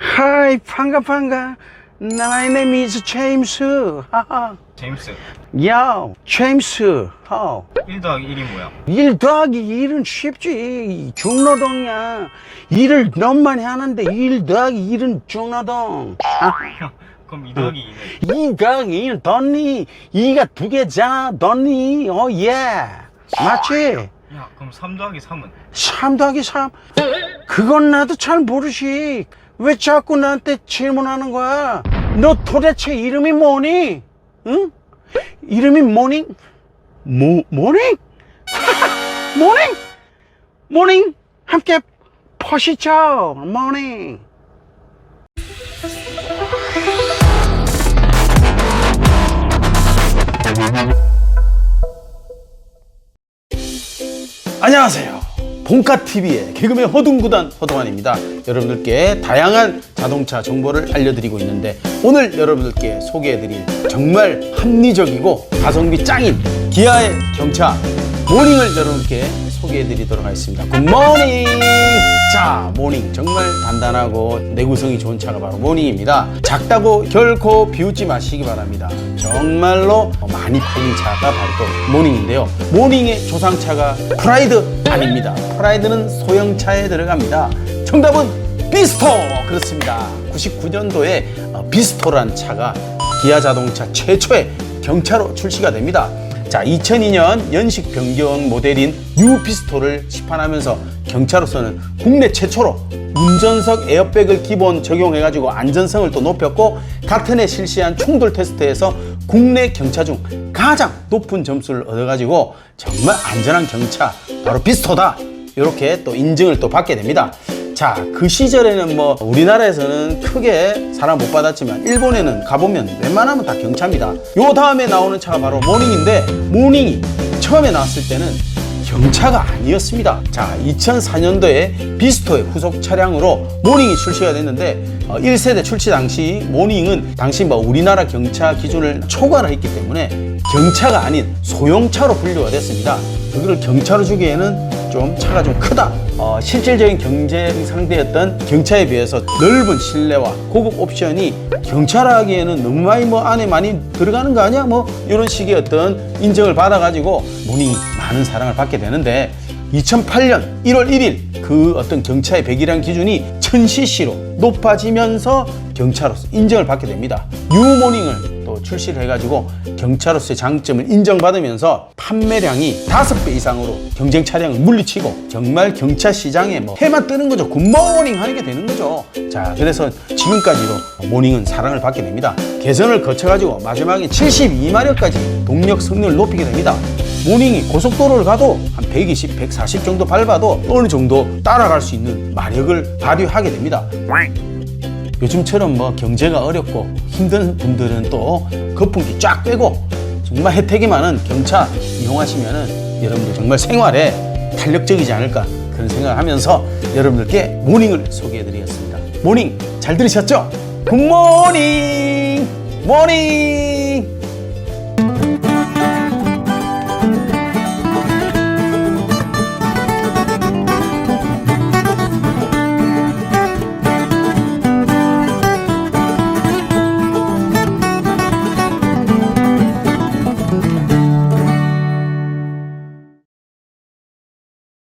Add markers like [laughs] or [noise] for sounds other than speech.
Hi, 반가 반가. My name is James. 하하. 제임스 야, James. 어. 1 더하기 1이 뭐야? 일 더하기 일은 쉽지. 중노동이야. 일을 너무 많이 하는데 일 더하기 일은 중노동. 아, 형 [laughs] 그럼 2 더하기 2는 이 더하기 일 덧니. 이가 두 개잖아. 덧니. 어, 예. 맞지? 야 그럼 3 더하기 3은? 3 더하기 3. 그건 나도 잘 모르시. 왜 자꾸 나한테 질문하는 거야? 너 도대체 이름이 뭐니? 응? 이름이 뭐니? 모, 모닝? 모닝? 모닝? 함께 퍼시죠. 모닝. 안녕하세요. 본가TV의 개그맨 허둥구단 허동환입니다. 여러분들께 다양한 자동차 정보를 알려드리고 있는데 오늘 여러분들께 소개해드릴 정말 합리적이고 가성비 짱인 기아의 경차 모닝을 여러분께 소개해드리도록 하겠습니다. 굿모닝! 자, 모닝. 정말 단단하고 내구성이 좋은 차가 바로 모닝입니다. 작다고 결코 비웃지 마시기 바랍니다. 정말로 많이 팔린 차가 바로 또 모닝인데요. 모닝의 조상차가 프라이드 아닙니다. 프라이드는 소형차에 들어갑니다. 정답은 비스토! 그렇습니다. 99년도에 어, 비스토란 차가 기아 자동차 최초의 경차로 출시가 됩니다. 자, 2002년 연식 변경 모델인 뉴 피스톨을 시판하면서 경차로서는 국내 최초로 운전석 에어백을 기본 적용해가지고 안전성을 또 높였고 같은 해 실시한 충돌 테스트에서 국내 경차 중 가장 높은 점수를 얻어가지고 정말 안전한 경차 바로 비스토다 이렇게 또 인증을 또 받게 됩니다. 자, 그 시절에는 뭐 우리나라에서는 크게 사랑 못 받았지만 일본에는 가보면 웬만하면 다 경차입니다. 요 다음에 나오는 차가 바로 모닝인데 모닝이 처음에 나왔을 때는 경차가 아니었습니다. 자, 2004년도에 비스토의 후속 차량으로 모닝이 출시가 됐는데 어, 1세대 출시 당시 모닝은 당시 뭐 우리나라 경차 기준을 초과를 했기 때문에 경차가 아닌 소형차로 분류가 됐습니다. 그거를 경차로 주기에는 좀 차가 좀 크다. 어, 실질적인 경쟁 상대였던 경차에 비해서 넓은 실내와 고급 옵션이 경차라 하기에는 너무 많이 뭐 안에 많이 들어가는 거 아니야? 뭐 이런 식의 어떤 인정을 받아 가지고 모닝이 많은 사랑을 받게 되는데 2008년 1월 1일 그 어떤 경차의 배기량 기준이 1000cc로 높아지면서 경차로서 인정을 받게 됩니다. 뉴모닝을 또 출시를 해가지고 경차로서의 장점을 인정받으면서 판매량이 5배 이상으로 경쟁 차량을 물리치고 정말 경차 시장에 뭐 해만 뜨는 거죠. 굿모닝 하는 게 되는 거죠. 자, 그래서 지금까지도 모닝은 사랑을 받게 됩니다. 개선을 거쳐가지고 마지막에 72마력까지 동력 성능을 높이게 됩니다. 모닝이 고속도로를 가도 한 120, 140 정도 밟아도 어느 정도 따라갈 수 있는 마력을 발휘하게 됩니다. 요즘처럼 뭐 경제가 어렵고 힘든 분들은 또 거품기 쫙 빼고 정말 혜택이 많은 경차 이용하시면은 여러분들 정말 생활에 탄력적이지 않을까 그런 생각을 하면서 여러분들께 모닝을 소개해 드리겠습니다. 모닝 잘 들으셨죠? 굿모닝! 모닝!